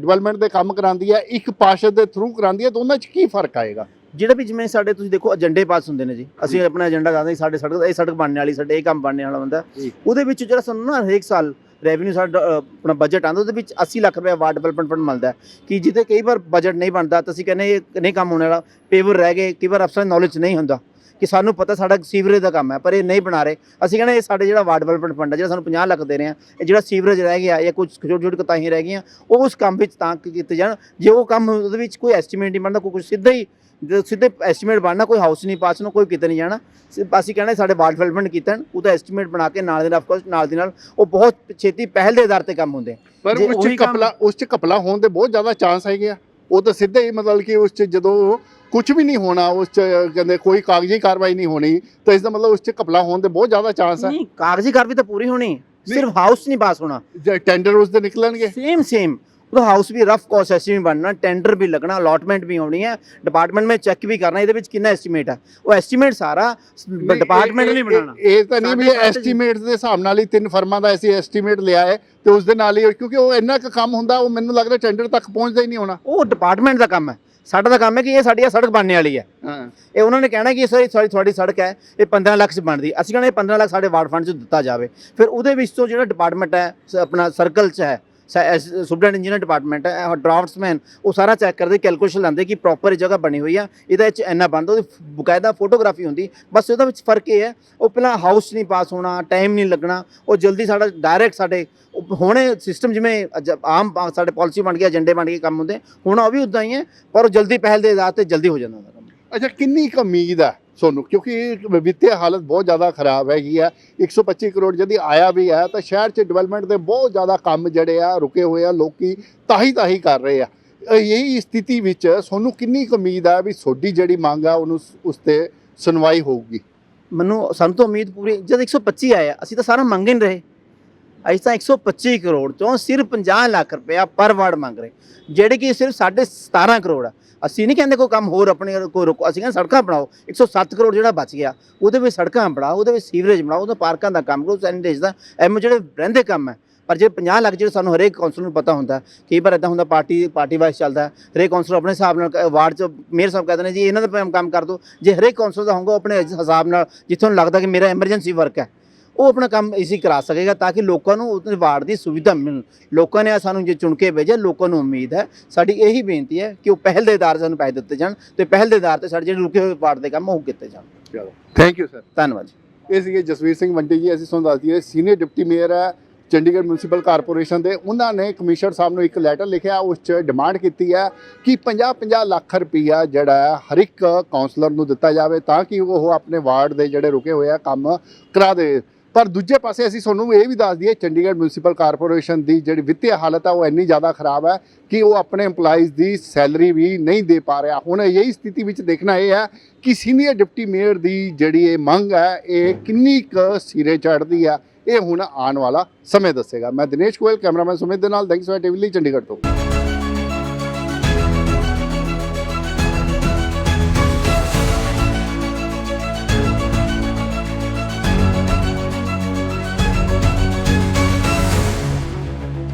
ਡਿਵੈਲਪਮੈਂਟ ਦੇ ਕੰਮ ਕਰਾਉਂਦੀ ਹੈ ਇੱਕ ਪਾਰਸ਼ਦ ਦੇ ਥਰੂ ਕਰਾਉਂਦੀ ਹੈ ਤਾਂ ਉਹਨਾਂ 'ਚ ਕੀ ਫ਼ਰਕ ਆਏਗਾ? ਜਿਹੜਾ ਵੀ ਜਿਵੇਂ ਸਾਡੇ ਤੁਸੀਂ ਦੇਖੋ ਏਜੰਡੇ ਪਾਸ ਹੁੰਦੇ ਨੇ ਜੀ ਅਸੀਂ ਆਪਣਾ ਏਜੰਡਾ ਦੱਸਦੇ ਹਾਂ, ਸਾਡੇ ਸੜਕ ਇਹ ਸੜਕ ਬਣਨੇ ਵਾਲੀ ਸਾਡੇ ਇਹ ਕੰਮ ਬਣਨੇ ਵਾਲਾ ਬੰਦਾ। ਉਹਦੇ ਵਿੱਚ ਜਿਹੜਾ ਸਾਨੂੰ ਨਾ ਹਰੇਕ ਸਾਲ ਰੈਵਨਿਊ ਸਾਡਾ ਆਪਣਾ ਬਜਟ ਆਉਂਦਾ ਉਹਦੇ ਵਿੱਚ 80 ਲੱਖ ਰੁਪਏ ਵਾਰਡ ਡਿਵੈਲਪਮੈਂਟ ਫੰਡ ਮਿਲਦਾ ਕਿ ਜਿੱਥੇ ਕਈ ਵਾਰ ਬਜਟ ਨਹੀਂ ਬਣਦਾ ਤਾਂ ਅਸੀਂ ਕਹਿੰਦੇ ਇਹ ਨਹੀਂ ਕੰਮ ਹੋਣ ਵਾਲਾ ਪੇਵਰ ਰਹਿ ਗਏ ਕਈ ਵਾਰ ਅਫਸਰਾਂ ਨੌਲੇਜ ਨਹੀਂ ਹੁੰਦਾ। ਕਿ ਸਾਨੂੰ ਪਤਾ ਸਾਡਾ ਸੀਵਰੇਜ ਦਾ ਕੰਮ ਹੈ ਪਰ ਇਹ ਨਹੀਂ ਬਣਾ ਰਹੇ। ਅਸੀਂ ਕਹਿੰਦੇ ਇਹ ਸਾਡੇ ਜਿਹੜਾ ਵਾਰਡ ਡਿਵੈਲਪਮੈਂਟ ਫੰਡ ਹੈ ਜਿਹੜਾ ਸਾਨੂੰ 50 ਲੱਖ ਦੇ ਰਹੇ ਆ ਇਹ ਜਿਹੜਾ ਸੀਵਰੇਜ ਰਹਿ ਗਿਆ ਜਾਂ ਕੁਝ ਛੋਟੀ ਛੋਟੀ ਕਤਾਈਆਂ ਰਹਿ ਗਈਆਂ ਉਹ ਉਸ ਕੰਮ ਵਿੱਚ ਤਾਂ ਕੀਤੇ ਜਾਣ। ਜੇ ਉਹ ਕੰਮ ਉਹਦੇ ਵਿੱਚ ਕੋਈ ਐਸਟੀਮੇਟ ਨਹੀਂ ਬਣਦਾ ਕੋਈ ਸਿੱਧਾ ਹੀ ਜਦੋਂ ਸਿੱਧੇ ਐਸਟੀਮੇਟ ਬਣਨਾ ਕੋਈ ਹਾਊਸ ਨਹੀਂ ਪਾਸ ਨੂੰ ਕੋਈ ਕਿਤੇ ਨਹੀਂ ਜਾਣਾ। ਅਸੀਂ ਕਹਿੰਦੇ ਸਾਡੇ ਵਾਰਡ ਡਿਵੈਲਪਮੈਂਟ ਕੀਤਾ ਉਹਦਾ ਐਸਟੀਮੇਟ ਬਣਾ ਕੇ ਨਾਲ ਦੇ ਨਾਲ ਆਫਕੋਰਸ ਨਾਲ ਦੇ ਨਾਲ ਉਹ ਬਹੁਤ ਛੇਤੀ ਪਹਿਲ ਦੇ ਆਧਾਰ ਤੇ ਕੰਮ ਹੁੰਦੇ ਪਰ ਉਸ ਚ ਕਪਲਾ ਉਸ ਚ ਕਪਲਾ ਹੋਣ ਦੇ ਬਹੁਤ ਜ਼ਿਆਦਾ ਚਾਂਸ ਹੈਗੇ ਆ। ਉਹ ਤਾਂ ਸਿੱਧੇ ਹੀ ਮਤਲਬ ਕਿ ਉਸ ਚ ਜਦੋਂ ਕੁਝ ਵੀ ਨਹੀਂ ਹੋਣਾ ਉਸ ਚ ਕਹਿੰਦੇ ਕੋਈ ਕਾਗਜ਼ੀ ਕਾਰਵਾਈ ਨਹੀਂ ਹੋਣੀ ਤਾਂ ਇਸ ਦਾ ਮਤਲਬ ਉਸ ਚ ਕਪਲਾ ਹੋਣ ਦੇ ਬਹੁਤ ਜ਼ਿਆਦਾ ਚਾਂਸ ਹੈ ਨਹੀਂ ਕਾਗਜ਼ੀ ਕਾਰਵਾਈ ਤਾਂ ਪੂਰੀ ਹੋਣੀ। ਸਿਰਫ ਹਾਊਸ ਨਹੀਂ ਪਾਸ ਹੋਣਾ। ਟੈਂਡਰ ਉਸ ਦੇ ਨਿਕਲਣਗੇ। ਸੇਮ ਸੇਮ ਉਹਦਾ ਹਾਊਸ ਵੀ ਰਫ ਕੋਸਟ ਐਸਟੀਮੇਟ ਬਣਨਾ ਟੈਂਡਰ ਵੀ ਲੱਗਣਾ ਅਲਾਟਮੈਂਟ ਵੀ ਹੋਣੀ ਹੈ ਡਿਪਾਰਟਮੈਂਟ ਵਿੱਚ ਚੈੱਕ ਵੀ ਕਰਨਾ ਇਹਦੇ ਵਿੱਚ ਕਿੰਨਾ ਐਸਟੀਮੇਟ ਹੈ ਉਹ ਐਸਟੀਮੇਟ ਸਾਰਾ ਡਿਪਾਰਟਮੈਂਟ ਨਹੀਂ ਬਣਾਉਣਾ। ਇਹ ਤਾਂ ਨਹੀਂ ਵੀ ਐਸਟੀਮੇਟ ਦੇ ਹਿਸਾਬ ਨਾਲ ਹੀ ਤਿੰਨ ਫਰਮਾਂ ਦਾ ਅਸੀਂ ਐਸਟੀਮੇਟ ਲਿਆ ਹੈ ਤੇ ਉਸ ਦੇ ਨਾਲ ਹੀ ਕਿਉਂਕਿ ਉਹ ਇੰਨਾ ਕੁ ਕੰਮ ਹੁੰਦਾ ਉਹ ਮੈਨੂੰ ਲੱਗਦਾ ਟੈਂਡਰ ਤੱਕ ਪਹੁੰਚਦਾ ਹੀ ਨਹੀਂ ਹੋਣਾ। ਉਹ ਡਿਪਾਰਟਮੈਂਟ ਦਾ ਕੰਮ ਹੈ। ਸਾਡਾ ਤਾਂ ਕੰਮ ਹੈ ਕਿ ਇਹ ਸਾਡੀ ਸੜਕ ਬਣਨੇ ਵਾਲੀ ਹੈ। ਇਹ ਉਹਨਾਂ ਨੇ ਕਹਿਣਾ ਕਿ ਇਹ ਸਾਰੀ ਸਾਡੀ ਤੁਹਾਡੀ ਸੜਕ ਹੈ ਇਹ 15 ਲੱਖ ਚ ਬਣਦੀ। ਅਸੀਂ ਕਹਿੰਦੇ ਇਹ 15 ਲੱਖ ਸਾਡੇ ਵਾਰਡ ਫੰਡ ਚ ਦਿੱਤਾ ਜਾਵੇ। ਫਿਰ ਉਹਦੇ ਵਿੱਚ ਤੋਂ ਜਿਹੜਾ ਡਿਪਾਰਟਮੈਂਟ ਹੈ ਆਪਣਾ ਸਰਕਲ ਚ ਹੈ ਸੁਪਰਡੈਂਟ ਇੰਜੀਨੀਅਰ ਡਿਪਾਰਟਮੈਂਟ ਹੈ ਡਰਾਫਟਸਮੈਨ, ਉਹ ਸਾਰਾ ਚੈੱਕ ਕਰਦੇ, ਕੈਲਕੂਲੇਸ਼ਨ ਲਾਉਂਦੇ ਕਿ ਪ੍ਰੋਪਰ ਜਗ੍ਹਾ ਬਣੀ ਹੋਈ ਆ। ਇਹਦੇ ਵਿੱਚ ਇੰਨਾ ਬੰਦ, ਉਹਦੀ ਬਕਾਇਦਾ ਫੋਟੋਗ੍ਰਾਫੀ ਹੁੰਦੀ। ਬਸ ਉਹਦੇ ਵਿੱਚ ਫ਼ਰਕ ਇਹ ਹੈ, ਉਹ ਪਹਿਲਾਂ ਹਾਊਸ ਨਹੀਂ ਪਾਸ ਹੋਣਾ ਟਾਈਮ ਨਹੀਂ ਲੱਗਣਾ, ਉਹ ਜਲਦੀ ਸਾਡਾ ਡਾਇਰੈਕਟ ਸਾਡੇ, ਉਹ ਸਿਸਟਮ ਜਿਵੇਂ ਆਮ ਸਾਡੇ ਪਾਲਿਸੀ ਬਣ ਗਈ ਏਜੰਡੇ ਬਣ ਗਏ, ਕੰਮ ਹੁੰਦੇ, ਹੁਣ ਉਹ ਵੀ ਉਦਾਂ ਹੀ ਹੈ, ਪਰ ਉਹ ਜਲਦੀ ਪਹਿਲ ਦੇ ਆਧਾਰ ਤੇ ਜਲਦੀ ਹੋ ਜਾਂਦਾ ਕੰਮ। ਅੱਛਾ, ਕਿੰਨੀ ਕੁ ਉਮੀਦ ਹੈ ਸੋਨੂੰ, ਕਿਉਂਕਿ ਵਿੱਤੀ ਹਾਲਤ ਬਹੁਤ ਜ਼ਿਆਦਾ ਖਰਾਬ ਹੈਗੀ ਆ। 125 ਕਰੋੜ ਜਦੀ ਆਇਆ ਵੀ ਹੈ ਤਾਂ ਸ਼ਹਿਰ 'ਚ ਡਿਵੈਲਪਮੈਂਟ ਦੇ ਬਹੁਤ ਜ਼ਿਆਦਾ ਕੰਮ ਜਿਹੜੇ ਆ, ਰੁਕੇ ਹੋਏ ਆ, ਲੋਕੀ ਤਾਹੀ ਤਾਹੀ ਕਰ ਰਹੇ ਆ। ਇਹੀ ਸਥਿਤੀ ਵਿੱਚ ਤੁਹਾਨੂੰ ਕਿੰਨੀ ਕੁ ਉਮੀਦ ਆ ਵੀ ਤੁਹਾਡੀ ਜਿਹੜੀ ਮੰਗ ਆ, ਉਹਨੂੰ ਉਸ ਤੇ ਸੁਣਵਾਈ ਹੋਊਗੀ? ਮੈਨੂੰ ਸਾਨੂੰ ਤਾਂ ਉਮੀਦ ਪੂਰੀ, ਜਦ 125 ਆਇਆ, ਅਸੀਂ ਤਾਂ ਸਾਰਾ ਮੰਗ ਹੀ ਨਹੀਂ ਰਹੇ। ਅਸੀਂ ਤਾਂ 125 ਕਰੋੜ ਚੋਂ ਸਿਰਫ 50 ਲੱਖ ਰੁਪਇਆ ਪਰ ਵਾਰਡ ਮੰਗ ਰਹੇ। ਜਿਹੜੇ ਕਿ ਸਿਰਫ ਸਾਢੇ 17 ਕਰੋੜ ਆ। ਅਸੀਂ ਨਹੀਂ ਕਹਿੰਦੇ ਕੋਈ ਕੰਮ ਹੋਰ ਆਪਣੇ ਕੋਈ ਰੁਕੋ, ਅਸੀਂ ਕਹਿੰਦੇ ਸੜਕਾਂ ਬਣਾਓ। 107 ਕਰੋੜ ਜਿਹੜਾ ਬਚ ਗਿਆ, ਉਹਦੇ ਵਿੱਚ ਸੜਕਾਂ ਬਣਾਓ, ਉਹਦੇ ਵਿੱਚ ਸੀਵਰੇਜ ਬਣਾਓ, ਉਹਦੇ ਪਾਰਕਾਂ ਦਾ ਕੰਮ ਕਰੋ ਸੈਨੀਟੇਜ ਦਾ, ਐਮ ਜਿਹੜੇ ਰਹਿੰਦੇ ਕੰਮ ਹੈ। ਪਰ ਜੇ 50 ਲੱਖ ਜਿਹੜੇ ਸਾਨੂੰ ਹਰੇਕ ਕੌਂਸਲ ਨੂੰ ਪਤਾ ਹੁੰਦਾ, ਕਈ ਵਾਰ ਇਦਾਂ ਹੁੰਦਾ ਪਾਰਟੀ ਪਾਰਟੀ ਵਾਈਜ਼ ਚੱਲਦਾ ਹਰੇਕ ਕੌਂਸਲ ਆਪਣੇ ਹਿਸਾਬ ਨਾਲ ਵਾਰਡ ਚ ਮੇਅਰ ਸਾਹਿਬ ਕਹਿੰਦੇ ਨੇ ਜੀ, ਇਹਨਾਂ ਦਾ ਕੰਮ- ਕਰ ਦਿਓ ਜੇ ਹਰੇਕ ਕੌਂਸਲ ਦਾ ਹੋਊਗਾ ਆਪਣੇ ਹਿਸਾਬ ਨਾਲ, ਜਿੱਥੋਂ ਲੱਗਦਾ ਕਿ ਮੇਰਾ ਐਮਰਜੈਂਸੀ ਵਰਕ ਹੈ ਉਹ ਆਪਣਾ ਕੰਮ ਇਸੀ ਕਰਾ ਸਕੇਗਾ ਤਾਂ ਕਿ ਲੋਕਾਂ ਨੂੰ ਉਸ ਵਾਰਡ ਦੀ ਸੁਵਿਧਾ ਮਿਲ। ਲੋਕਾਂ ਨੇ ਸਾਨੂੰ ਜੇ ਚੁਣ ਕੇ ਭੇਜਿਆ ਲੋਕਾਂ ਨੂੰ ਉਮੀਦ ਹੈ। ਸਾਡੀ ਇਹੀ ਬੇਨਤੀ ਹੈ ਕਿ ਉਹ ਪਹਿਲ ਦੇ ਆਧਾਰ ਸਾਨੂੰ ਪੈਸੇ ਦਿੱਤੇ ਜਾਣ ਤੇ ਪਹਿਲ ਦੇ ਆਧਾਰ ਤੇ ਸਾਡੇ ਜਿਹੜੇ ਰੁਕੇ ਹੋਏ ਵਾਰਡ ਦੇ ਕੰਮ ਉਹ ਕੀਤੇ ਜਾਣ। ਚਲੋ। ਥੈਂਕ ਯੂ ਸਰ ਧੰਨਵਾਦ ਜੀ। ਇਹ ਸੀਗੇ ਜਸਵੀਰ ਸਿੰਘ ਮੰਡੀ ਜੀ ਅਸੀਂ ਤੁਹਾਨੂੰ ਦੱਸ ਦਈਏ ਸੀਨੀਅਰ ਡਿਪਟੀ ਮੇਅਰ ਹੈ ਚੰਡੀਗੜ੍ਹ ਮਿਊਨਿਸਪਲ ਕਾਰਪੋਰੇਸ਼ਨ ਦੇ। ਉਹਨਾਂ ਨੇ ਕਮਿਸ਼ਨਰ ਸਾਹਿਬ ਨੂੰ ਇੱਕ ਲੈਟਰ ਲਿਖਿਆ ਉਸ 'ਚ ਡਿਮਾਂਡ ਕੀਤੀ ਹੈ ਕਿ 50-50 ਲੱਖ ਰੁਪਈਆ ਜਿਹੜਾ ਹੈ ਹਰ ਇੱਕ ਕਾਉਂਸਲਰ ਨੂੰ ਦਿੱਤਾ ਜਾਵੇ ਤਾਂ ਕਿ ਉਹ ਆਪਣੇ ਵਾਰਡ ਦੇ ਜਿਹੜੇ ਰੁਕੇ ਹੋਏ ਆ ਕੰਮ ਕਰਾ ਦੇ। ਪਰ ਦੂਜੇ ਪਾਸੇ ਅਸੀਂ ਤੁਹਾਨੂੰ ਇਹ ਵੀ ਦੱਸ ਦਈਏ, ਚੰਡੀਗੜ੍ਹ ਮਿਊਨਿਸਪਲ ਕਾਰਪੋਰੇਸ਼ਨ ਦੀ ਜਿਹੜੀ ਵਿੱਤੀ ਹਾਲਤ ਹੈ ਉਹ ਇੰਨੀ ਜ਼ਿਆਦਾ ਖਰਾਬ ਹੈ ਕਿ ਉਹ ਆਪਣੇ EMPLOYEES ਦੀ ਸੈਲਰੀ ਵੀ ਨਹੀਂ ਦੇ ਪਾ ਰਿਹਾ। ਹੁਣ ਇਹੀ ਸਥਿਤੀ ਵਿੱਚ ਦੇਖਣਾ ਇਹ ਹੈ ਕਿ ਸੀਨੀਅਰ ਡਿਪਟੀ ਮੇਅਰ ਦੀ ਜਿਹੜੀ ਇਹ ਮੰਗ ਹੈ ਇਹ ਕਿੰਨੀ ਕੁ ਸਿਰੇ ਚੜ੍ਹਦੀ ਆ, ਇਹ ਹੁਣ ਆਉਣ ਵਾਲਾ ਸਮੇਂ ਦੱਸੇਗਾ। ਮੈਂ ਦਿਨੇਸ਼ ਗੋਇਲ, ਕੈਮਰਾਮੈਨ ਸੁਮਿਤ ਦੇ ਨਾਲ ਦੈਂਕਸ ਟੀਵੀ ਲਈ ਚੰਡੀਗੜ੍ਹ ਤੋਂ।